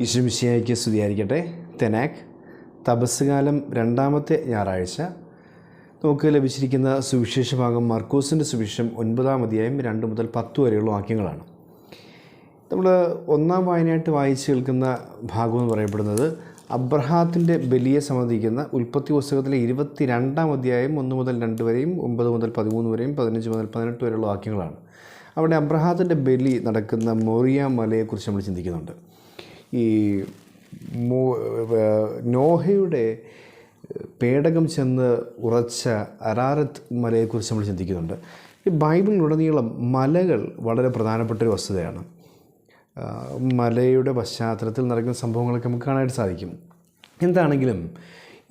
ഈശ്വമിശിയായിക്ക് സ്തുതിയായിരിക്കട്ടെ. തെനാക് തപസ് കാലം രണ്ടാമത്തെ ഞായറാഴ്ച. നമുക്ക് ലഭിച്ചിരിക്കുന്ന സുവിശേഷ ഭാഗം മർക്കോസിന്റെ സുവിശേഷം ഒൻപതാം അധ്യായം രണ്ട് മുതൽ പത്ത് വരെയുള്ള വാക്യങ്ങളാണ്. നമ്മൾ ഒന്നാം വായനയായിട്ട് വായിച്ച് കേൾക്കുന്ന ഭാഗം എന്ന് പറയപ്പെടുന്നത് അബ്രഹാത്തിന്റെ ബലിയെ സംബന്ധിക്കുന്ന ഉൽപ്പത്തി പുസ്തകത്തിലെ ഇരുപത്തി രണ്ടാം അധ്യായം ഒന്ന് മുതൽ രണ്ട് വരെയും ഒമ്പത് മുതൽ പതിമൂന്ന് വരെയും പതിനഞ്ച് മുതൽ പതിനെട്ട് വരെയുള്ള വാക്യങ്ങളാണ്. അവിടെ അബ്രഹാത്തിന്റെ ബലി നടക്കുന്ന മോറിയ മലയെക്കുറിച്ച് നമ്മൾ ചിന്തിക്കുന്നുണ്ട്. ഈ നോഹയുടെ പേടകം ചെന്ന് ഉറച്ച അരാരത്ത് മലയെക്കുറിച്ച് നമ്മൾ ചിന്തിക്കുന്നുണ്ട്. ഈ ബൈബിളിലുടനീളം മലകൾ വളരെ പ്രധാനപ്പെട്ട ഒരു വസ്തുതയാണ് മലയുടെ പശ്ചാത്തലത്തിൽ നടക്കുന്ന സംഭവങ്ങളൊക്കെ നമുക്ക് കാണാനായിട്ട് സാധിക്കും. എന്താണെങ്കിലും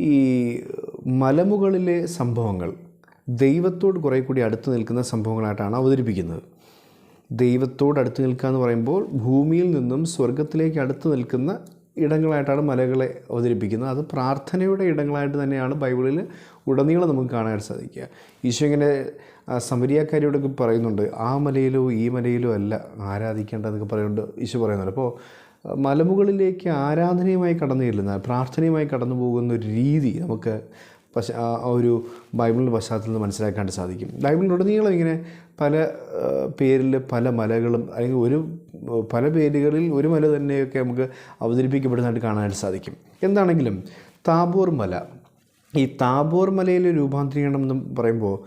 ഈ മലമുകളിലെ സംഭവങ്ങൾ ദൈവത്തോട് കുറേ കൂടി അടുത്ത് നിൽക്കുന്ന സംഭവങ്ങളായിട്ടാണ് അവതരിപ്പിക്കുന്നത്. ദൈവത്തോട് അടുത്ത് നിൽക്കുക എന്ന് പറയുമ്പോൾ ഭൂമിയിൽ നിന്നും സ്വർഗത്തിലേക്ക് അടുത്ത് നിൽക്കുന്ന ഇടങ്ങളായിട്ടാണ് മലകളെ അവതരിപ്പിക്കുന്നത്. അത് പ്രാർത്ഥനയുടെ ഇടങ്ങളായിട്ട് തന്നെയാണ് ബൈബിളിൽ ഉടനീളം നമുക്ക് കാണാൻ സാധിക്കുക. ഈശോ ഇങ്ങനെ സമരിയാക്കാരിയോടൊക്കെ പറയുന്നുണ്ട് ആ മലയിലോ ഈ മലയിലോ അല്ല ആരാധിക്കേണ്ടതെന്നൊക്കെ പറയുന്നുണ്ട് ഈശോ പറയുന്നുണ്ട്. അപ്പോൾ മലമുകളിലേക്ക് ആരാധനയുമായി കടന്നു ചെല്ലുന്ന പ്രാർത്ഥനയുമായി കടന്നു പോകുന്ന ഒരു രീതി നമുക്ക് പശ്ച ഒരു ബൈബിളിന്റെ പശ്ചാത്തലത്തിൽ നിന്ന് മനസ്സിലാക്കാൻ സാധിക്കും. ബൈബിളിലുടനീളം ഇങ്ങനെ പല പേരിൽ പല മലകളും അല്ലെങ്കിൽ ഒരു പല പേരുകളിൽ ഒരു മല തന്നെയൊക്കെ നമുക്ക് അവതരിപ്പിക്കപ്പെടുന്നതായിട്ട് കാണാനായിട്ട് സാധിക്കും. എന്താണെങ്കിലും താബോർ മല ഈ താബോർ മലയിലെ രൂപാന്തരീകരണം എന്ന് പറയുമ്പോൾ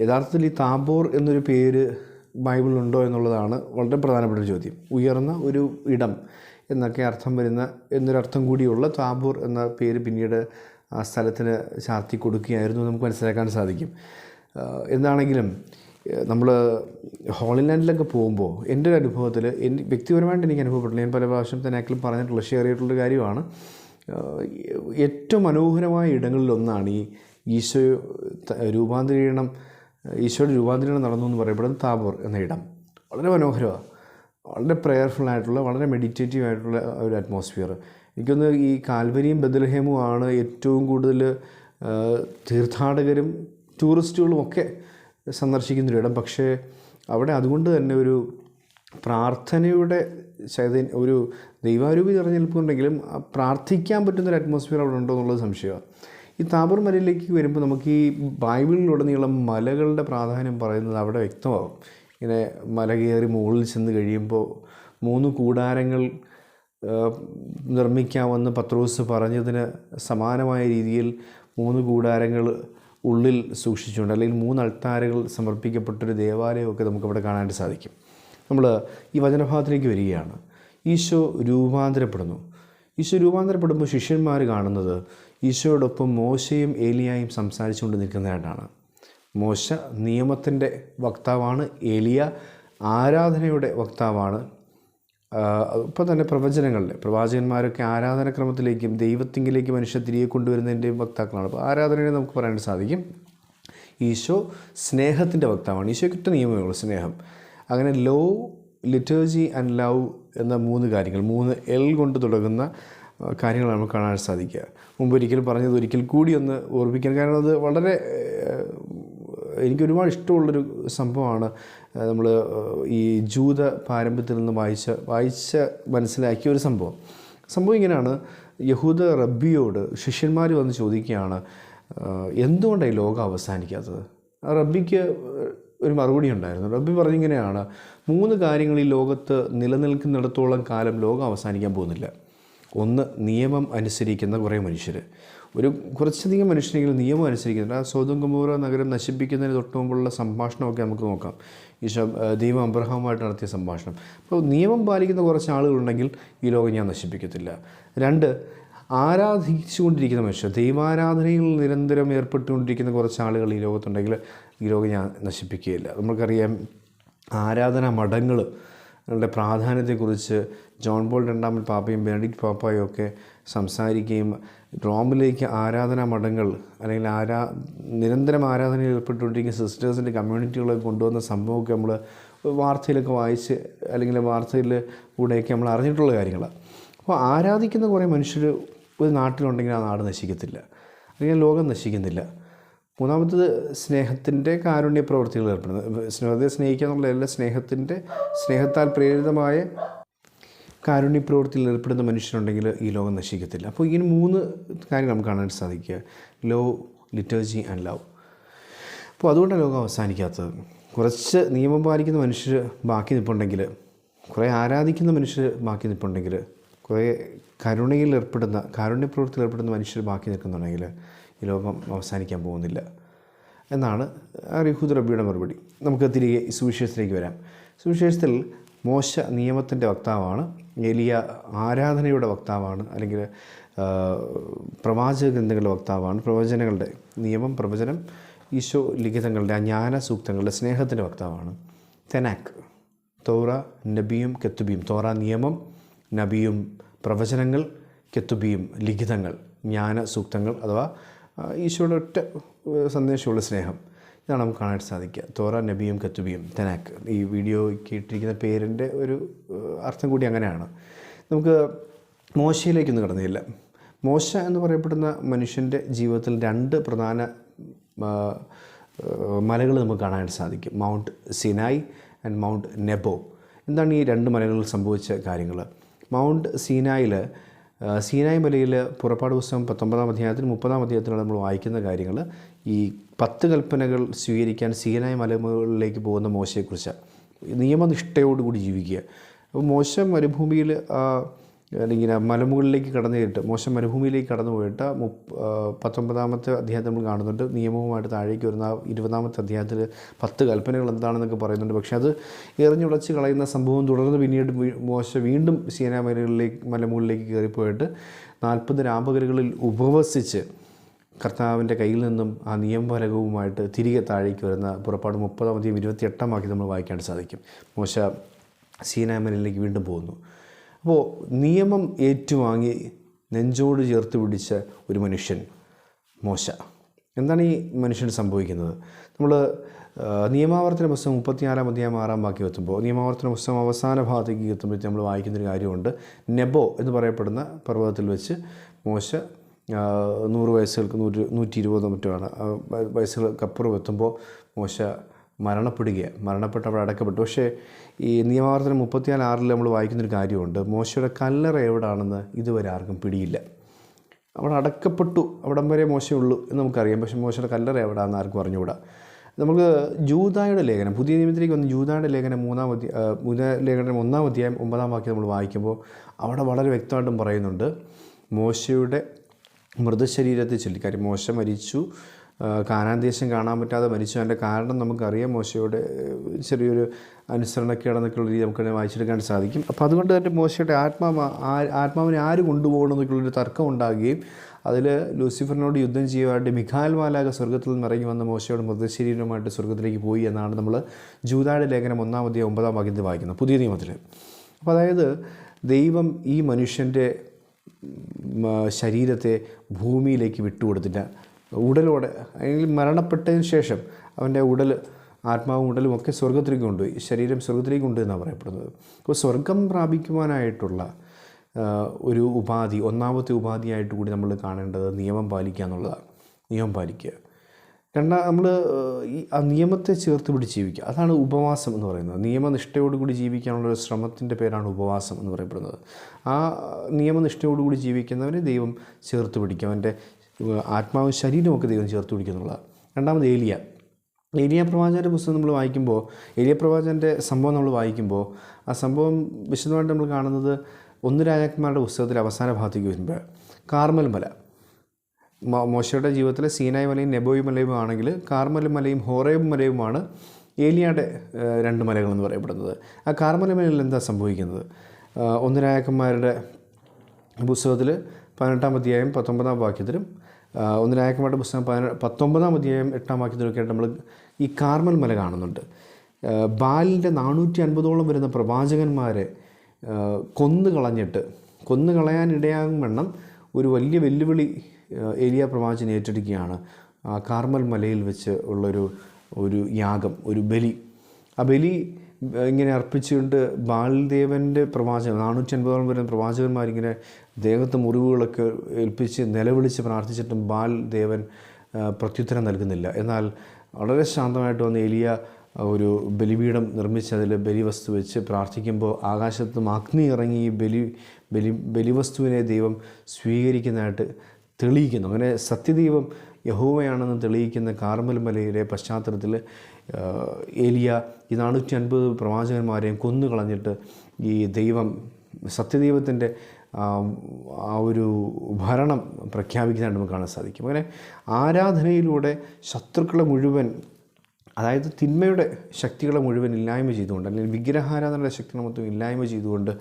യഥാർത്ഥത്തിൽ ഈ താബോർ എന്നൊരു പേര് ബൈബിളുണ്ടോ എന്നുള്ളതാണ് വളരെ പ്രധാനപ്പെട്ട ഒരു ചോദ്യം. ഉയർന്ന ഒരു ഇടം എന്നൊക്കെ അർത്ഥം വരുന്ന എന്നൊരർത്ഥം കൂടിയുള്ള താബൂർ എന്ന പേര് പിന്നീട് ആ സ്ഥലത്തിന് ചാർത്തി കൊടുക്കുകയായിരുന്നു നമുക്ക് മനസ്സിലാക്കാൻ സാധിക്കും. എന്താണെങ്കിലും നമ്മൾ ഹോളിലാൻഡിലൊക്കെ പോകുമ്പോൾ എന്റെ ഒരു അനുഭവത്തിൽ എന്റെ വ്യക്തിപരമായിട്ട് എനിക്ക് അനുഭവപ്പെട്ടില്ല ഞാൻ പല പ്രാവശ്യം തന്നെ പറഞ്ഞിട്ടുള്ള ഷെയർ കാര്യമാണ്. ഏറ്റവും മനോഹരമായ ഇടങ്ങളിലൊന്നാണ് ഈ ഈശോ രൂപാന്തരീകരണം ഈശോയുടെ രൂപാന്തരീകരണം നടന്നു എന്ന് പറയപ്പെടുന്ന താബോർ എന്ന ഇടം. വളരെ മനോഹരമാണ് വളരെ പ്രെയർഫുൾ ആയിട്ടുള്ള വളരെ മെഡിറ്റേറ്റീവ് ആയിട്ടുള്ള ഒരു അറ്റ്മോസ്ഫിയർ എനിക്കൊന്ന് ഈ കാൽവരിയും ബദൽഹേമും ആണ് ഏറ്റവും കൂടുതൽ തീർത്ഥാടകരും ടൂറിസ്റ്റുകളും ഒക്കെ സന്ദർശിക്കുന്നൊരു ഇടം. പക്ഷേ അവിടെ അതുകൊണ്ട് തന്നെ ഒരു പ്രാർത്ഥനയുടെ ചൈതന്യ ഒരു ദൈവാരൂപി നിറഞ്ഞിരിപ്പുണ്ടെങ്കിലും ആ പ്രാർത്ഥിക്കാൻ പറ്റുന്നൊരു അറ്റ്മോസ്ഫിയർ അവിടെ ഉണ്ടോ എന്നുള്ളത് സംശയമാണ്. ഈ താബർ മലയിലേക്ക് വരുമ്പോൾ നമുക്ക് ഈ ബൈബിളിലുടനീളം മലകളുടെ പ്രാധാന്യം പറയുന്നത് അവിടെ വ്യക്തമാകും. ഇങ്ങനെ മല കയറി മുകളിൽ ചെന്ന് കഴിയുമ്പോൾ മൂന്ന് കൂടാരങ്ങൾ നിർമ്മിക്കാമെന്ന് പത്രോസ് പറഞ്ഞതിന് സമാനമായ രീതിയിൽ മൂന്ന് കൂടാരങ്ങൾ ഉള്ളിൽ സൂക്ഷിച്ചുകൊണ്ട് അല്ലെങ്കിൽ മൂന്ന് അൾത്താരകൾ സമർപ്പിക്കപ്പെട്ടൊരു ദേവാലയമൊക്കെ നമുക്കിവിടെ കാണാനായിട്ട് സാധിക്കും. നമ്മൾ ഈ വചനഭാഗത്തിലേക്ക് വരികയാണ്. ഈശോ രൂപാന്തരപ്പെടുന്നു. ഈശോ രൂപാന്തരപ്പെടുമ്പോൾ ശിഷ്യന്മാർ കാണുന്നത് ഈശോയോടൊപ്പം മോശയും ഏലിയായും സംസാരിച്ചുകൊണ്ട് നിൽക്കുന്നതായിട്ടാണ്. മോശ നിയമത്തിന്റെ വക്താവാണ് ഏലിയ ആരാധനയുടെ വക്താവാണ് ഇപ്പോൾ തന്നെ പ്രവചനങ്ങളിൽ പ്രവാചകന്മാരൊക്കെ ആരാധനക്രമത്തിലേക്കും ദൈവത്തിങ്കിലേക്ക് മനുഷ്യ തിരികെ കൊണ്ടുവരുന്നതിന്റെയും വക്താക്കളാണ്. അപ്പോൾ ആരാധനയെ നമുക്ക് പറയാൻ സാധിക്കും ഈശോ സ്നേഹത്തിന്റെ വക്താവാണ്. ഈശോ ഒറ്റ നിയമമേ ഉള്ളൂ സ്നേഹം. അങ്ങനെ ലോ ലിറ്റേർജി ആൻഡ് ലവ് എന്ന മൂന്ന് കാര്യങ്ങൾ മൂന്ന് എൽ കൊണ്ട് തുടങ്ങുന്ന കാര്യങ്ങൾ നമുക്ക് കാണാൻ സാധിക്കുക. മുമ്പ് ഒരിക്കൽ പറഞ്ഞത് ഒരിക്കൽ കൂടി ഒന്ന് ഓർമ്മിക്കാൻ കാരണം അത് വളരെ ഏഹ്, എനിക്ക് ഒരുപാട് ഇഷ്ടമുള്ളൊരു സംഭവമാണ് നമ്മൾ ഈ ജൂത പാരമ്പര്യത്തിൽ നിന്ന് വായിച്ച വായിച്ച മനസ്സിലാക്കിയ ഒരു സംഭവം. സംഭവം ഇങ്ങനെയാണ്. യഹൂദ റബ്ബിയോട് ശിഷ്യന്മാർ വന്ന് ചോദിക്കുകയാണ് എന്തുകൊണ്ടാണ് ഈ ലോകം അവസാനിക്കാത്തത്? റബ്ബിക്ക് ഒരു മറുപടി ഉണ്ടായിരുന്നു. റബ്ബി പറഞ്ഞിങ്ങനെയാണ് മൂന്ന് കാര്യങ്ങൾ ഈ ലോകത്ത് നിലനിൽക്കുന്നിടത്തോളം കാലം ലോകം അവസാനിക്കാൻ പോകുന്നില്ല. ഒന്ന് നിയമം അനുസരിക്കുന്ന കുറേ മനുഷ്യർ ഒരു കുറച്ചധികം മനുഷ്യരെങ്കിലും നിയമം അനുസരിക്കുന്നുണ്ട്. ആ സ്വതം കുമൂറ നഗരം നശിപ്പിക്കുന്നതിന് തൊട്ട് മുമ്പുള്ള സംഭാഷണമൊക്കെ നമുക്ക് നോക്കാം. ഈശോ ദൈവം അബ്രഹാമുമായിട്ട് നടത്തിയ സംഭാഷണം. അപ്പോൾ നിയമം പാലിക്കുന്ന കുറച്ച് ആളുകളുണ്ടെങ്കിൽ ഈ ലോകം ഞാൻ നശിപ്പിക്കത്തില്ല. രണ്ട് ആരാധിച്ചുകൊണ്ടിരിക്കുന്ന മനുഷ്യർ ദൈവാരാധനയിൽ നിരന്തരം ഏർപ്പെട്ടുകൊണ്ടിരിക്കുന്ന കുറച്ച് ആളുകൾ ഈ ലോകത്തുണ്ടെങ്കിൽ ഈ ലോകം ഞാൻ നശിപ്പിക്കുകയില്ല. നമുക്കറിയാം ആരാധന മഠങ്ങൾ ങ്ങളുടെ പ്രാധാന്യത്തെക്കുറിച്ച് ജോൺ പോൾ രണ്ടാമൻ പാപ്പയും ബെനഡിക്ട് പാപ്പായും ഒക്കെ സംസാരിക്കുകയും റോമിലേക്ക് ആരാധനാ മഠങ്ങൾ അല്ലെങ്കിൽ ആരാ നിരന്തരം ആരാധനയിൽ ഏർപ്പെട്ടുകൊണ്ടിരിക്കുന്ന സിസ്റ്റേഴ്സിന്റെ കമ്മ്യൂണിറ്റികളൊക്കെ കൊണ്ടുവന്ന സംഭവമൊക്കെ നമ്മൾ വാർത്തയിലൊക്കെ വായിച്ച് അല്ലെങ്കിൽ വാർത്തയിൽ കൂടെയൊക്കെ നമ്മൾ അറിഞ്ഞിട്ടുള്ള കാര്യങ്ങളാണ്. അപ്പോൾ ആരാധിക്കുന്ന കുറേ മനുഷ്യർ ഒരു നാട്ടിലുണ്ടെങ്കിൽ ആ നാട് നശിക്കത്തില്ല. അല്ലെങ്കിൽ ലോകം നശിക്കുന്നില്ല. മൂന്നാമത്തത് സ്നേഹത്തിന്റെ കാരുണ്യ പ്രവൃത്തികൾ ഏർപ്പെടുന്നത്. സ്നേഹത്തെ സ്നേഹിക്കുക എന്നുള്ളതല്ല സ്നേഹത്തിന്റെ സ്നേഹത്താൽ പ്രേരിതമായ കാരുണ്യ പ്രവൃത്തിയിൽ ഏർപ്പെടുന്ന മനുഷ്യരുണ്ടെങ്കിൽ ഈ ലോകം നശിക്കത്തില്ല. അപ്പോൾ ഇങ്ങനെ മൂന്ന് കാര്യങ്ങൾ നമുക്ക് കാണാൻ സാധിക്കുക. Law liturgy and love. അപ്പോൾ അതുകൊണ്ടാണ് ലോകം അവസാനിക്കാത്തത്. കുറച്ച് നിയമം പാലിക്കുന്ന മനുഷ്യർ ബാക്കി നിൽപ്പുണ്ടെങ്കിൽ കുറേ ആരാധിക്കുന്ന മനുഷ്യർ ബാക്കി നിൽപ്പുണ്ടെങ്കിൽ കുറേ കരുണയിൽ ഏർപ്പെടുന്ന കാരുണ്യ പ്രവൃത്തിയിൽ ഏർപ്പെടുന്ന മനുഷ്യർ ബാക്കി നിൽക്കുന്നുണ്ടെങ്കിൽ ഈ ലോകം അവസാനിക്കാൻ പോകുന്നില്ല. എന്നാണ് റിഹുദ് റബിയുടെ മറുപടി. നമുക്ക് തിരികെ സുവിശേഷത്തിലേക്ക് വരാം. സുവിശേഷത്തിൽ മോശ നിയമത്തിന്റെ വക്താവാണ് എലിയ ആരാധനയുടെ വക്താവാണ് അല്ലെങ്കിൽ പ്രവാചക ഗ്രന്ഥങ്ങളുടെ വക്താവാണ്. പ്രവചനങ്ങളുടെ നിയമം പ്രവചനം ഈശോ ലിഖിതങ്ങളുടെ ആ ജ്ഞാന സൂക്തങ്ങളുടെ സ്നേഹത്തിന്റെ വക്താവാണ്. തെനാക്ക് തോറ നബിയും കെത്തുബിയും തോറ നിയമം നബിയും പ്രവചനങ്ങൾ കെത്തുബിയും ലിഖിതങ്ങൾ ജ്ഞാന സൂക്തങ്ങൾ അഥവാ ഈശോയുടെ ഒറ്റ സന്ദേശമുള്ള സ്നേഹം. ഇതാണ് നമുക്ക് കാണാൻ സാധിക്കുക. തോറ നബിയും കത്തുബിയും തെനാക്ക്. ഈ വീഡിയോ കേട്ടിരിക്കുന്ന പേരിന്റെ ഒരു അർത്ഥം കൂടി അങ്ങനെയാണ്. നമുക്ക് മോശയിലേക്കൊന്നും കടന്നില്ല. മോശ എന്ന് പറയപ്പെടുന്ന മനുഷ്യന്റെ ജീവിതത്തിൽ രണ്ട് പ്രധാന മലകൾ നമുക്ക് കാണാൻ സാധിക്കും. Mount Sinai and Mount Nebo. എന്താണ് ഈ രണ്ട് മലകളിൽ സംഭവിച്ച കാര്യങ്ങൾ മൗണ്ട് സീനായിൽ സീനായ് മലയിൽ പുറപ്പാട് പുസ്തകം പത്തൊമ്പതാം അധ്യായത്തിൽ മുപ്പതാം അധ്യായത്തിലാണ് നമ്മൾ വായിക്കുന്ന കാര്യങ്ങൾ ഈ പത്ത് കൽപ്പനകൾ സ്വീകരിക്കാൻ സീനായ് മലമുകളിലേക്ക് പോകുന്ന മോശയെക്കുറിച്ചാണ്. നിയമനിഷ്ഠയോടുകൂടി ജീവിക്കുക. അപ്പോൾ മോശം മരുഭൂമിയിൽ അല്ലെങ്കിൽ മലമുകളിലേക്ക് കടന്നു കയറിയിട്ട് മോശം മരുഭൂമിയിലേക്ക് കടന്നു പോയിട്ട് മുപ്പ് പത്തൊമ്പതാമത്തെ അധ്യായത്തിൽ നമ്മൾ കാണുന്നുണ്ട്. നിയമവുമായിട്ട് താഴേക്ക് വരുന്ന ഇരുപതാമത്തെ അധ്യായത്തിൽ പത്ത് കൽപ്പനകൾ എന്താണെന്നൊക്കെ പറയുന്നുണ്ട്. പക്ഷേ അത് എറിഞ്ഞുളച്ച് കളയുന്ന സംഭവം തുടർന്ന് പിന്നീട് മോശം വീണ്ടും സീനാ മലകളിലേക്ക് മലമുകളിലേക്ക് കയറിപ്പോയിട്ട് നാൽപ്പത് രാപകലുകളിൽ ഉപവസിച്ച് കർത്താവിന്റെ കയ്യിൽ നിന്നും ആ നിയമഫലകവുമായിട്ട് തിരികെ താഴേക്ക് വരുന്ന പുറപ്പാട് മുപ്പതാം അധികം ഇരുപത്തി എട്ടാം വാക്യം നമ്മൾ വായിക്കാൻ സാധിക്കും. മോശ സീനാമലയിലേക്ക് വീണ്ടും പോകുന്നു. അപ്പോൾ നിയമം ഏറ്റുവാങ്ങി നെഞ്ചോട് ചേർത്ത് പിടിച്ച ഒരു മനുഷ്യൻ മോശ. എന്താണ് ഈ മനുഷ്യന് സംഭവിക്കുന്നത്? നമ്മൾ നിയമാവർത്തന പുസ്തകം മുപ്പത്തിനാലാം അധ്യായം ആറാം ബാക്കി എത്തുമ്പോൾ നിയമാവർത്തന പുസ്തകം അവസാന ഭാഗത്തേക്ക് എത്തുമ്പോഴത്തേക്ക് നമ്മൾ വായിക്കുന്നൊരു കാര്യമുണ്ട്. നെബോ എന്ന് പറയപ്പെടുന്ന പർവതത്തിൽ വെച്ച് മോശ നൂറ് വയസ്സുകൾക്ക് നൂറ്റി നൂറ്റി ഇരുപതോ മറ്റുമാണ് ആ, വ- വയസ്സുകൾക്കപ്പുറം എത്തുമ്പോൾ മോശ മരണപ്പെടുകയാണ് മരണപ്പെട്ട് അവിടെ അടക്കപ്പെട്ടു. പക്ഷേ ഈ നിയമാവർത്തനം മുപ്പത്തിനാല് ആറിൽ നമ്മൾ വായിക്കുന്നൊരു കാര്യമുണ്ട്. മോശയുടെ കല്ലറ എവിടാണെന്ന് ഇതുവരെ ആർക്കും പിടിയില്ല. അവിടെ അടക്കപ്പെട്ടു. അവിടം വരെ മോശമുള്ളൂ എന്ന് നമുക്കറിയാം. പക്ഷേ മോശയുടെ കല്ലറ എവിടാണെന്ന് ആർക്കും അറിഞ്ഞുകൂടാ. നമുക്ക് ജൂതായുടെ ലേഖനം പുതിയ നിയമത്തിലേക്ക് വന്ന് ജൂതായുടെ ലേഖനം മൂന്നാം അധ്യ പുതിയ ലേഖനം ഒന്നാം അധ്യായം ഒമ്പതാം വാക്യം നമ്മൾ വായിക്കുമ്പോൾ അവിടെ വളരെ വ്യക്തമായിട്ടും പറയുന്നുണ്ട് മോശയുടെ മൃതശരീരത്തെ ചൊല്ലി കാര്യം മോശ മരിച്ചു കാനാൻ ദേശം കാണാൻ പറ്റാതെ മരിച്ചു. അതിന്റെ കാരണം നമുക്കറിയാം. മോശയുടെ ചെറിയൊരു ചെറിയൊരു അനുസരണക്കേടെന്നൊക്കെയുള്ള രീതി നമുക്ക് വായിച്ചെടുക്കാൻ സാധിക്കും. അപ്പോൾ അതുകൊണ്ട് തന്നെ മോശയുടെ ആത്മാവ് ആത്മാവിനെ ആര് കൊണ്ടുപോകണം എന്നൊക്കെയുള്ളൊരു തർക്കം ഉണ്ടാകുകയും അതിൽ ലൂസിഫറിനോട് യുദ്ധം ചെയ്യുവാനായിട്ട് മിഖാൽ മാലാക സ്വർഗത്തിൽ നിന്ന് ഇറങ്ങി വന്ന മോശയോട് മൃതശരീരവുമായിട്ട് സ്വർഗത്തിലേക്ക് പോയി എന്നാണ് നമ്മൾ ജൂതായുടെ ലേഖനം ഒന്നാമതേ ഒമ്പതാം വാക്യത്തിൽ വായിക്കുന്നത്. പുതിയ നിയമത്തിൽ അപ്പോൾ അതായത് ദൈവം ഈ മനുഷ്യന്റെ ശരീരത്തെ ഭൂമിയിലേക്ക് വിട്ടുകൊടുത്തില്ല ഉടലോടെ അല്ലെങ്കിൽ മരണപ്പെട്ടതിന് ശേഷം അവന്റെ ഉടൽ ആത്മാവും ഉടലും ഒക്കെ സ്വർഗത്തിലേക്ക് കൊണ്ടുപോയി. ശരീരം സ്വർഗത്തിലേക്ക് കൊണ്ടുപോയി പറയപ്പെടുന്നത്. അപ്പോൾ സ്വർഗം പ്രാപിക്കുവാനായിട്ടുള്ള ഒരു ഉപാധി ഒന്നാമത്തെ ഉപാധിയായിട്ട് കൂടി നമ്മൾ കാണേണ്ടത് നിയമം പാലിക്കുക എന്നുള്ളതാണ്. നിയമം പാലിക്കുക. രണ്ടാം നമ്മൾ ഈ ആ നിയമത്തെ ചേർത്ത് പിടിച്ച് ജീവിക്കുക. അതാണ് ഉപവാസം എന്ന് പറയുന്നത്. നിയമനിഷ്ഠയോടുകൂടി ജീവിക്കാനുള്ള ഒരു ശ്രമത്തിന്റെ പേരാണ് ഉപവാസം എന്ന് പറയപ്പെടുന്നത്. ആ നിയമനിഷ്ഠയോടുകൂടി ജീവിക്കുന്നവനെ ദൈവം ചേർത്ത് പിടിക്കും. അവന്റെ ആത്മാവും ശരീരമൊക്കെ ദൈവം ചേർത്ത് പിടിക്കുന്നുള്ളതാണ് രണ്ടാമത് ഏലിയ. ഏലിയ പ്രവാചകന്റെ പുസ്തകം നമ്മൾ വായിക്കുമ്പോൾ ഏലിയ പ്രവാചകന്റെ സംഭവം നമ്മൾ വായിക്കുമ്പോൾ ആ സംഭവം വിശദമായിട്ട് നമ്മൾ കാണുന്നത് ഒന്ന് രാജാക്കന്മാരുടെ പുസ്തകത്തിൽ അവസാന ഭാഗത്തേക്ക് വരുമ്പോൾ. കാർമൽ മല. മോശയുടെ ജീവിതത്തിലെ സീനായ് മലയും നെബോയ് മലയും ആണെങ്കിൽ കാർമൽ മലയും ഹോറേബ് മലയുമാണ് ഏലിയയുടെ രണ്ട് മലകളെന്ന് പറയപ്പെടുന്നത്. ആ കാർമൽ മലയിൽ എന്താ സംഭവിക്കുന്നത്? ഒന്ന് രാജാക്കന്മാരുടെ പുസ്തകത്തിൽ പതിനെട്ടാം അധ്യായം പത്തൊമ്പതാം വാക്യത്തിലും ഒന്ന് രാജാക്കന്മാരുടെ പുസ്തകം പതിന പത്തൊമ്പതാം അധ്യായം എട്ടാം വാക്യത്തിൽ നോക്കിയിട്ട് നമ്മൾ ഈ കാർമൽ മല കാണുന്നുണ്ട്. ബാലിന്റെ നാനൂറ്റി അൻപതോളം വരുന്ന പ്രവാചകന്മാരെ കൊന്നു കളഞ്ഞിട്ട് കൊന്നു കളയാനിടയാകും വണ്ണം ഒരു വലിയ വെല്ലുവിളി ഏരിയ പ്രവാചകൻ ഏറ്റെടുക്കുകയാണ്. കാർമൽ മലയിൽ വെച്ച് ഉള്ളൊരു ഒരു യാഗം ഒരു ബലി. ആ ബലി ഇങ്ങനെ അർപ്പിച്ചുകൊണ്ട് ബാലദേവന്റെ പ്രവാചകൻ നാനൂറ്റി അൻപതോളം വരുന്ന പ്രവാചകന്മാരിങ്ങനെ ദേഹത്ത് മുറിവുകളൊക്കെ ഏൽപ്പിച്ച് നിലവിളിച്ച് പ്രാർത്ഥിച്ചിട്ടും ബാൽദേവൻ പ്രത്യുത്തരം നൽകുന്നില്ല. എന്നാൽ വളരെ ശാന്തമായിട്ട് വന്ന് എലിയ ഒരു ബലിപീഠം നിർമ്മിച്ച് അതിൽ ബലിവസ്തു വെച്ച് പ്രാർത്ഥിക്കുമ്പോൾ ആകാശത്ത് അഗ്നി ഇറങ്ങി ബലി ബലി ബലിവസ്തുവിനെ ദൈവം സ്വീകരിക്കുന്നതായിട്ട് തെളിയിക്കുന്നു. അങ്ങനെ സത്യദൈവം യഹോവയാണെന്ന് തെളിയിക്കുന്ന കാർമൽ മലയുടെ പശ്ചാത്തലത്തിൽ ഏലിയ ഈ നാനൂറ്റി അൻപത് പ്രവാചകന്മാരെയും കൊന്നു കളഞ്ഞിട്ട് ഈ ദൈവം സത്യദൈവത്തിന്റെ ആ, ഒരു ഭരണം പ്രഖ്യാപിക്കുന്നതായിട്ട് നമുക്ക് കാണാൻ സാധിക്കും. അങ്ങനെ ആരാധനയിലൂടെ ശത്രുക്കളെ മുഴുവൻ അതായത് തിന്മയുടെ ശക്തികളെ മുഴുവൻ ഇല്ലായ്മ ചെയ്തുകൊണ്ട് അല്ലെങ്കിൽ വിഗ്രഹാരാധനയുടെ ശക്തികളെ മൊത്തം ഇല്ലായ്മ ചെയ്തുകൊണ്ട്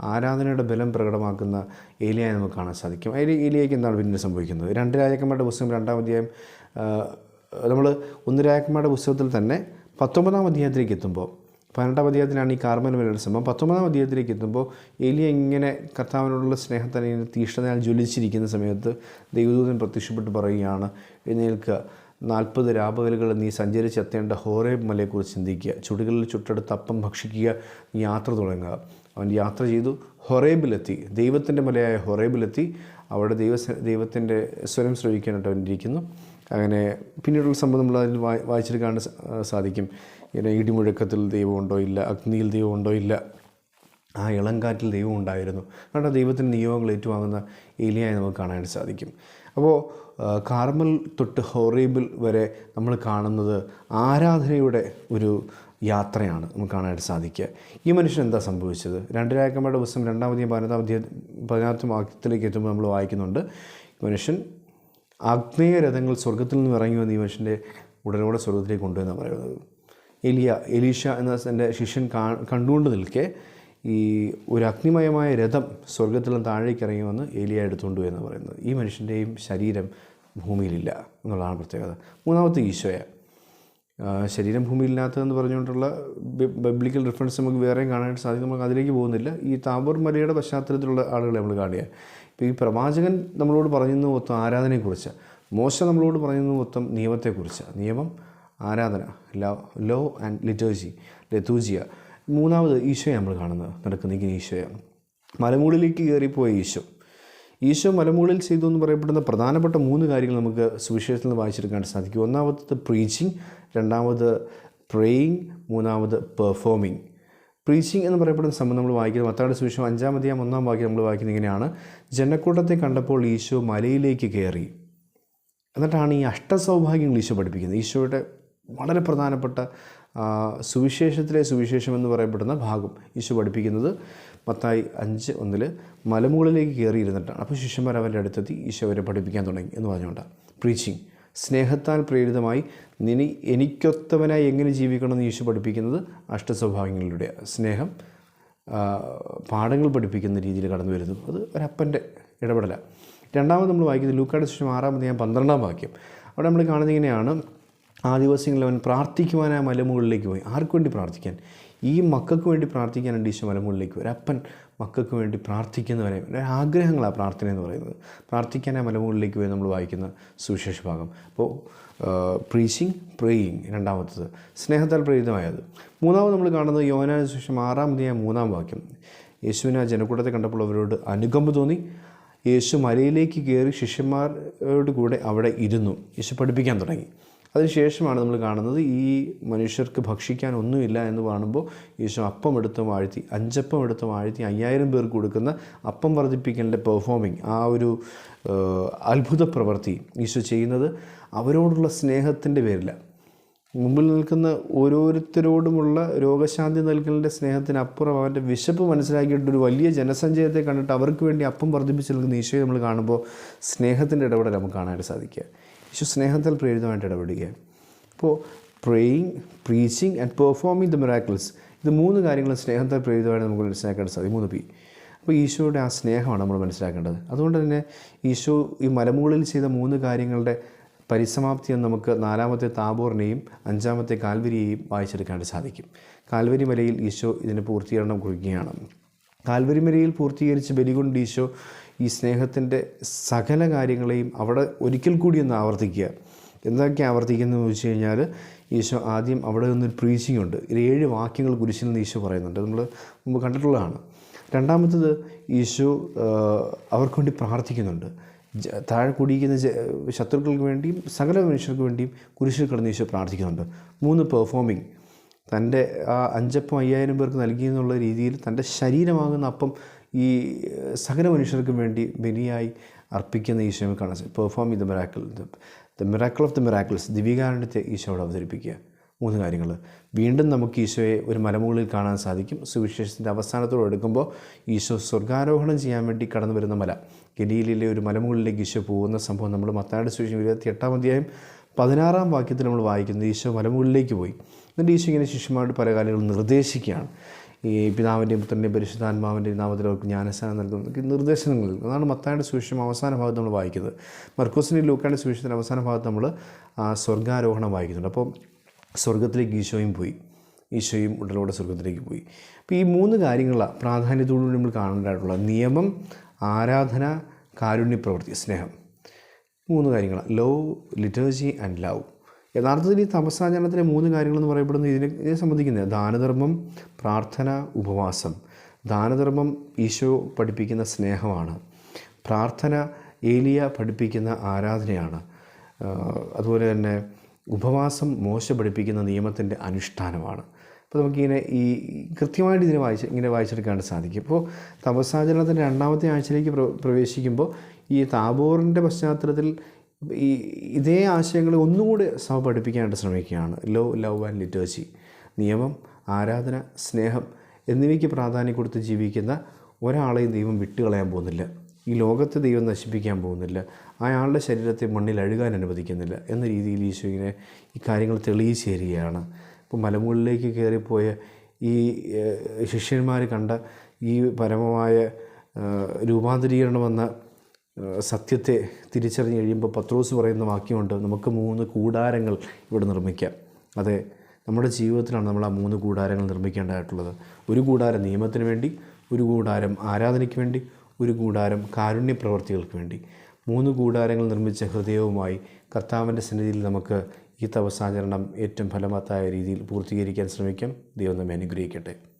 ആരാധനയുടെ ബലം പ്രകടമാക്കുന്ന ഏലിയായി നമുക്ക് കാണാൻ സാധിക്കും. അതിൽ ഏലിയയ്ക്ക് എന്താണ് പിന്നീട് സംഭവിക്കുന്നത്? രണ്ട് രാജാക്കന്മാരുടെ പുസ്തകം രണ്ടാം അധ്യായം നമ്മൾ ഒന്ന് രാജാക്കന്മാരുടെ പുസ്തകത്തിൽ തന്നെ പത്തൊമ്പതാം അധ്യായത്തിലേക്ക് എത്തുമ്പോൾ പതിനെട്ടാം അധ്യായത്തിലാണ് ഈ കാർമൽ മലയുടെ സംഭവം. പത്തൊമ്പതാം അധ്യായത്തിലേക്ക് എത്തുമ്പോൾ ഏലിയ ഇങ്ങനെ കർത്താവിനോടുള്ള സ്നേഹത്തിന് ഇങ്ങനെ തീഷ്ണതയാൽ ജ്വലിച്ചിരിക്കുന്ന സമയത്ത് ദൈവദൂതൻ പ്രത്യക്ഷപ്പെട്ട് പറയുകയാണ് എഴുന്നേൽക്കുക നാൽപ്പത് രാപകലുകൾ നീ സഞ്ചരിച്ച് എത്തേണ്ട ഹോറേബ് മലയെക്കുറിച്ച് ചിന്തിക്കുക. ചുടുകളിൽ ചുട്ടെടുത്ത് അപ്പം ഭക്ഷിക്കുക. യാത്ര തുടങ്ങുക. അവൻ യാത്ര ചെയ്തു. ഹൊറേബിലെത്തി ദൈവത്തിന്റെ മലയായ ഹൊറേബിലെത്തി അവിടെ ദൈവ ദൈവത്തിന്റെ സ്വരം ശ്രവിക്കാനായിട്ട് അവൻ ഇരിക്കുന്നു. അങ്ങനെ പിന്നീടുള്ള സംഭവം നമ്മൾ അതിൽ വായി വായിച്ചെടുക്കാൻ സാധിക്കും. ഇങ്ങനെ ഇടിമുഴക്കത്തിൽ ദൈവമുണ്ടോ ഇല്ല അഗ്നിയിൽ ദൈവമുണ്ടോ ഇല്ല ആ ഇളങ്കാറ്റിൽ ദൈവം ഉണ്ടായിരുന്നു. കാരണം ദൈവത്തിന്റെ നിയോഗങ്ങൾ ഏറ്റുവാങ്ങുന്ന ഏലിയായി നമുക്ക് കാണാൻ സാധിക്കും. അപ്പോൾ കാർമൽ തൊട്ട് ഹൊറേബിൾ വരെ നമ്മൾ കാണുന്നത് ആരാധനയുടെ ഒരു യാത്രയാണ് നമുക്ക് കാണാനായിട്ട് സാധിക്കുക. ഈ മനുഷ്യൻ എന്താ സംഭവിച്ചത്? രണ്ട് രാജക്കന്മാരുടെ പുസ്തകം രണ്ടാമതെയും പതിനൊന്നാം പതിനാറാമത്തെ പതിനാറാം വാക്യത്തിലേക്ക് എത്തുമ്പോൾ നമ്മൾ വായിക്കുന്നുണ്ട്. മനുഷ്യൻ ആഗ്നേയ രഥങ്ങൾ സ്വർഗത്തിൽ നിന്ന് ഇറങ്ങി വന്ന ഈ മനുഷ്യന്റെ ഉടനോടെ സ്വർഗത്തിലേക്ക് കൊണ്ടുവന്നാണ് പറയുന്നത്. എലിയ എലീഷ എന്ന എന്റെ ശിഷ്യൻ കാ കണ്ടുകൊണ്ട് നിൽക്കെ ഈ ഒരു അഗ്നിമയമായ രഥം സ്വർഗത്തിൽ നിന്ന് താഴേക്ക് ഇറങ്ങി വന്ന് ഏലിയ എടുത്തുകൊണ്ട് എന്ന് പറയുന്നത്. ഈ മനുഷ്യന്റെയും ശരീരം ഭൂമിയിലില്ല എന്നുള്ളതാണ് പ്രത്യേകത. മൂന്നാമത്തെ ഈശോയ. ആ, ശരീരം ഭൂമിയിലില്ലാത്തതെന്ന് പറഞ്ഞുകൊണ്ടുള്ള ബബ്ലിക്കൽ റെഫറൻസ് നമുക്ക് വേറെയും കാണാനായിട്ട് സാധിക്കും. നമുക്ക് അതിലേക്ക് പോകുന്നില്ല. ഈ താബോർ മലയുടെ പശ്ചാത്തലത്തിലുള്ള ആളുകളെ നമ്മൾ കാണുക. ഇപ്പോൾ ഈ പ്രവാചകൻ നമ്മളോട് പറയുന്ന മൊത്തം ആരാധനയെക്കുറിച്ച്. മോശ നമ്മളോട് പറയുന്ന മൊത്തം നിയമത്തെക്കുറിച്ച്. നിയമം ആരാധന ലോ ലോ ആൻഡ് ലിറ്റേജി ലത്തൂജിയ. മൂന്നാമത് ഈശോയെ നമ്മൾ കാണുന്നത്. നടക്കുന്ന ഇങ്ങനെ ഈശോയെ. മലമുകളിലേക്ക് കയറിപ്പോയ ഈശോ. ഈശോ മലമുകളിൽ ചെയ്തു എന്ന് പറയപ്പെടുന്ന പ്രധാനപ്പെട്ട മൂന്ന് കാര്യങ്ങൾ നമുക്ക് സുവിശേഷത്തിൽ നിന്ന് വായിച്ചെടുക്കാൻ സാധിക്കും. ഒന്നാമത്തത് പ്രീച്ചിങ് രണ്ടാമത് പ്രേയിങ് മൂന്നാമത് പെർഫോമിങ് പ്രീച്ചിങ് എന്ന് പറയപ്പെടുന്ന സംഭവം നമ്മൾ വായിക്കുന്നത് മത്താടെ സുവിശേഷം അഞ്ചാം അധ്യായം ഒന്നാം വാക്യം നമ്മൾ വായിക്കുന്നത് ഇങ്ങനെയാണ്. ജനക്കൂട്ടത്തെ കണ്ടപ്പോൾ ഈശോ മലയിലേക്ക് കയറി. എന്നിട്ടാണ് ഈ അഷ്ടസൗഭാഗ്യങ്ങൾ ഈശോ പഠിപ്പിക്കുന്നത്. ഈശോയുടെ വളരെ പ്രധാനപ്പെട്ട സുവിശേഷത്തിലെ സുവിശേഷം എന്ന് പറയപ്പെടുന്ന ഭാഗം ഈശോ പഠിപ്പിക്കുന്നത് മത്തായി അഞ്ച് ഒന്നിൽ മലമുകളിലേക്ക് കയറിയിരുന്നിട്ടാണ്. അപ്പോൾ ശിഷ്യന്മാർ അവന്റെ അടുത്തെത്തി ഈശോ അവരെ പഠിപ്പിക്കാൻ തുടങ്ങി എന്ന് പറഞ്ഞുകൊണ്ടാണ്. പ്രീച്ചിങ് സ്നേഹത്താൽ പ്രേരിതമായി നിനി എനിക്കൊത്തവനായി എങ്ങനെ ജീവിക്കണമെന്ന് യേശു പഠിപ്പിക്കുന്നത് അഷ്ടസ്വഭാവങ്ങളിലൂടെ. സ്നേഹം പാഠങ്ങൾ പഠിപ്പിക്കുന്ന രീതിയിൽ കടന്നു വരുന്നു. അത് ഒരപ്പന്റെ ഇടപെടലാണ് രണ്ടാമത് നമ്മൾ വായിക്കുന്നത് ലൂക്കാട് ശേഷം ആറാമത് ഞാൻ പന്ത്രണ്ടാം വാക്യം. അവിടെ നമ്മൾ കാണുന്നത് ഇങ്ങനെയാണ്. ആ ദിവസങ്ങളിൽ അവൻ പ്രാർത്ഥിക്കുവാനായ മലമുകളിലേക്ക് പോയി. ആർക്കു വേണ്ടി പ്രാർത്ഥിക്കാൻ? ഈ മക്കൾക്ക് വേണ്ടി പ്രാർത്ഥിക്കാനാണ് ഈശോ മലമുകളിലേക്ക് ഒരപ്പൻ മക്കൾക്ക് വേണ്ടി പ്രാർത്ഥിക്കുന്നവരെ ആഗ്രഹങ്ങളാണ് പ്രാർത്ഥന എന്ന് പറയുന്നത്. പ്രാർത്ഥിക്കാനായ മലമുകളിലേക്ക് പോയി നമ്മൾ വായിക്കുന്ന സുവിശേഷ ഭാഗം. അപ്പോൾ പ്രീച്ചിങ് പ്രേയിങ് രണ്ടാമത്തത് സ്നേഹത്താൽ പ്രേരിതമായത്. മൂന്നാമത് നമ്മൾ കാണുന്നത് യോനാന സുവിശേഷം ആറാം അധ്യായം മൂന്നാം വാക്യം. യേശുവിനെ ആ ജനക്കൂട്ടത്തെ കണ്ടപ്പോൾ അവരോട് അനുകമ്പ തോന്നി. യേശു മലയിലേക്ക് കയറി ശിഷ്യന്മാരോട് കൂടെ അവിടെ ഇരുന്നു. യേശു പഠിപ്പിക്കാൻ തുടങ്ങി. അതിനുശേഷമാണ് നമ്മൾ കാണുന്നത് ഈ മനുഷ്യർക്ക് ഭക്ഷിക്കാൻ ഒന്നുമില്ല എന്ന് കാണുമ്പോൾ ഈശോ അപ്പം എടുത്ത് വാഴ്ത്തി അഞ്ചപ്പം എടുത്ത് വാഴ്ത്തി അയ്യായിരം പേർക്ക് കൊടുക്കുന്ന അപ്പം വർദ്ധിപ്പിക്കലിന്റെ പെർഫോമിങ് ആ ഒരു അത്ഭുത പ്രവൃത്തി ഈശോ ചെയ്യുന്നത് അവരോടുള്ള സ്നേഹത്തിന്റെ പേരിലാണ് മുമ്പിൽ നിൽക്കുന്ന ഓരോരുത്തരോടുമുള്ള രോഗശാന്തി നൽകലിന്റെ സ്നേഹത്തിനപ്പുറം അവന്റെ വിശപ്പ് മനസ്സിലാക്കിയിട്ടൊരു വലിയ ജനസഞ്ചയത്തെ കണ്ടിട്ട് അവർക്ക് വേണ്ടി അപ്പം വർദ്ധിപ്പിച്ച് നൽകുന്ന ഈശോയെ നമ്മൾ കാണുമ്പോൾ സ്നേഹത്തിന്റെ ഇടപെടൽ നമുക്ക് കാണാനായിട്ട് സാധിക്കുക. ഈശോ സ്നേഹത്തിൽ പ്രേരിതമായിട്ട് ഇടപെടുക അപ്പോൾ praying preaching and performing the miracles ഇത് മൂന്ന് കാര്യങ്ങളും സ്നേഹത്തെ പ്രേരിതമായിട്ട് നമുക്ക് മനസ്സിലാക്കാൻ സാധിക്കും. മൂന്ന് പി അപ്പോൾ ഈശോയുടെ ആ സ്നേഹമാണ് നമ്മൾ മനസ്സിലാക്കേണ്ടത്. അതുകൊണ്ട് തന്നെ ഈശോ ഈ മലമുകളിൽ ചെയ്ത മൂന്ന് കാര്യങ്ങളുടെ പരിസമാപ്തി എന്ന് നമുക്ക് നാലാമത്തെ താബോറിനെയും അഞ്ചാമത്തെ കാൽവരിയെയും വായിച്ചെടുക്കാനായിട്ട് സാധിക്കും. കാൽവരി മലയിൽ ഈശോ ഇതിന് പൂർത്തീകരണം കുറിക്കുകയാണ്. കാൽവരി മലയിൽ പൂർത്തീകരിച്ച് ബലികൊണ്ട് ഈശോ ഈ സ്നേഹത്തിന്റെ സകല കാര്യങ്ങളെയും അവിടെ ഒരിക്കൽ കൂടി ഒന്ന് ആവർത്തിക്കുക. എന്തൊക്കെ ആവർത്തിക്കുന്നത് ചോദിച്ചു കഴിഞ്ഞാൽ ഈശോ ആദ്യം അവിടെ നിന്നൊരു പ്രീച്ചിങ് ഉണ്ട്. ഏഴ് വാക്യങ്ങൾ കുരിശിൽ നിന്ന് ഈശോ പറയുന്നുണ്ട്. നമ്മൾ മുമ്പ് കണ്ടിട്ടുള്ളതാണ്. രണ്ടാമത്തത് ഈശോ അവർക്ക് വേണ്ടി പ്രാർത്ഥിക്കുന്നുണ്ട്. താഴെ കുടിയിരിക്കുന്ന ശത്രുക്കൾക്ക് വേണ്ടിയും സകല മനുഷ്യർക്ക് വേണ്ടിയും കുരിശിൽ കിടന്ന് ഈശോ പ്രാർത്ഥിക്കുന്നുണ്ട്. മൂന്ന് പെർഫോമിങ് തന്റെ ആ അഞ്ചപ്പം അയ്യായിരം പേർക്ക് നൽകി എന്നുള്ള രീതിയിൽ തന്റെ ശരീരമാകുന്ന അപ്പം ഈ സകല മനുഷ്യർക്കും വേണ്ടി ബലിയായി അർപ്പിക്കുന്ന ഈശോയെ കാണാൻ perform perform the miracle the miracle of the miracles ദിവികാരണത്തെ ഈശോയോട് അവതരിപ്പിക്കുക. മൂന്ന് കാര്യങ്ങൾ. വീണ്ടും നമുക്ക് ഈശോയെ ഒരു മലമുകളിൽ കാണാൻ സാധിക്കും. സുവിശേഷത്തിന്റെ അവസാനത്തോടെ എടുക്കുമ്പോൾ ഈശോ സ്വർഗാരോഹണം ചെയ്യാൻ വേണ്ടി കടന്നു വരുന്ന മല. ഗലീലിലെ ഒരു മലമുകളിലേക്ക് ഈശോ പോകുന്ന സംഭവം നമ്മൾ മത്തായുടെ സുവിശേഷം ഇരുപത്തി എട്ടാം അധ്യായം പതിനാറാം വാക്യത്തിൽ നമ്മൾ വായിക്കുന്നത് ഈശോ മലമുകളിലേക്ക് പോയി. എന്നിട്ട് ഈശോ ഇങ്ങനെ ശിഷ്യന്മാരുടെ പല കാര്യങ്ങളും നിർദ്ദേശിക്കുകയാണ്. ഈ പിതാവിന്റെയും പുത്രന്റെയും പരിശുദ്ധാത്മാവിന്റെയും നാമത്തിൽ അവർക്ക് ജ്ഞാനസ്ഥാനം നൽകുന്നു. നിർദ്ദേശങ്ങൾ അതാണ് മത്തായുടെ സുവിശേഷം അവസാന ഭാഗത്ത് നമ്മൾ വായിക്കുന്നത്. മർക്കോസിന്റെ ലൂക്കാന്റെ സുവിശേഷത്തിന്റെ അവസാന ഭാഗത്ത് നമ്മൾ സ്വർഗാരോഹണം വായിക്കുന്നുണ്ട്. അപ്പോൾ സ്വർഗത്തിലേക്ക് ഈശോയും പോയി. ഈശോയും ഉടലോടെ സ്വർഗത്തിലേക്ക് പോയി. അപ്പോൾ ഈ മൂന്ന് കാര്യങ്ങളാണ് പ്രാധാന്യത്തോടുകൂടി നമ്മൾ കാണേണ്ടതായിട്ടുള്ള നിയമം ആരാധന കാരുണ്യപ്രവൃത്തി സ്നേഹം. മൂന്ന് കാര്യങ്ങളാണ് ലവ് ലിറ്റേർജി ആൻഡ് ലവ് യഥാർത്ഥത്തിൽ ഈ തപസ്സാചരണത്തിലെ മൂന്ന് കാര്യങ്ങളെന്ന് പറയപ്പെടുന്നത് ഇതിനെ ഇതിനെ സംബന്ധിക്കുന്നത് ദാനധർമ്മം പ്രാർത്ഥന ഉപവാസം. ദാനധർമ്മം ഈശോ പഠിപ്പിക്കുന്ന സ്നേഹമാണ്. പ്രാർത്ഥന ഏലിയ പഠിപ്പിക്കുന്ന ആരാധനയാണ്. അതുപോലെ തന്നെ ഉപവാസം മോശ പഠിപ്പിക്കുന്ന നിയമത്തിന്റെ അനുഷ്ഠാനമാണ്. അപ്പോൾ നമുക്കിങ്ങനെ ഈ കൃത്യമായിട്ട് ഇതിനെ വായിച്ച് ഇങ്ങനെ വായിച്ചെടുക്കാൻ സാധിക്കും. ഇപ്പോൾ തപസ്സാചരണത്തിന്റെ രണ്ടാമത്തെ ആഴ്ചയിലേക്ക് പ്രവേശിക്കുമ്പോൾ ഈ താബോറിന്റെ പശ്ചാത്തലത്തിൽ ഈ ഇതേ ആശയങ്ങൾ ഒന്നുകൂടി സഭ പഠിപ്പിക്കാനായിട്ട് ശ്രമിക്കുകയാണ്. ലോ ലവ് ആൻഡ് ലിറ്റേഴ്സി നിയമം ആരാധന സ്നേഹം എന്നിവയ്ക്ക് പ്രാധാന്യം കൊടുത്ത് ജീവിക്കുന്ന ഒരാളെയും ദൈവം വിട്ടുകളയാൻ പോകുന്നില്ല. ഈ ലോകത്തെ ദൈവം നശിപ്പിക്കാൻ പോകുന്നില്ല. അയാളുടെ ശരീരത്തെ മണ്ണിൽ അഴുകാൻ അനുവദിക്കുന്നില്ല എന്ന രീതിയിൽ ഈശോ ഇങ്ങനെ ഈ കാര്യങ്ങൾ തെളിയിച്ച് തരികയാണ് ഇപ്പോൾ മലമുകളിലേക്ക് കയറിപ്പോയ ഈ ശിഷ്യന്മാർ കണ്ട ഈ പരമമായ രൂപാന്തരീകരണമെന്ന സത്യത്തെ തിരിച്ചറിഞ്ഞ് കഴിയുമ്പോൾ പത്രോസ് പറയുന്ന വാക്യമുണ്ട് നമുക്ക് മൂന്ന് കൂടാരങ്ങൾ ഇവിടെ നിർമ്മിക്കാം. അതെ നമ്മുടെ ജീവിതത്തിലാണ് നമ്മൾ ആ മൂന്ന് കൂടാരങ്ങൾ നിർമ്മിക്കേണ്ടതായിട്ടുള്ളത്. ഒരു കൂടാരം നിയമത്തിന് വേണ്ടി ഒരു കൂടാരം ആരാധനയ്ക്ക് വേണ്ടി ഒരു കൂടാരം കാരുണ്യ പ്രവർത്തികൾക്ക് വേണ്ടി. മൂന്ന് കൂടാരങ്ങൾ നിർമ്മിച്ച ഹൃദയവുമായി കർത്താവിന്റെ സന്നിധിയിൽ നമുക്ക് ഈ തപസാചരണം ഏറ്റവും ഫലവത്തായ രീതിയിൽ പൂർത്തീകരിക്കാൻ ശ്രമിക്കാം. ദൈവം നമ്മെ അനുഗ്രഹിക്കട്ടെ.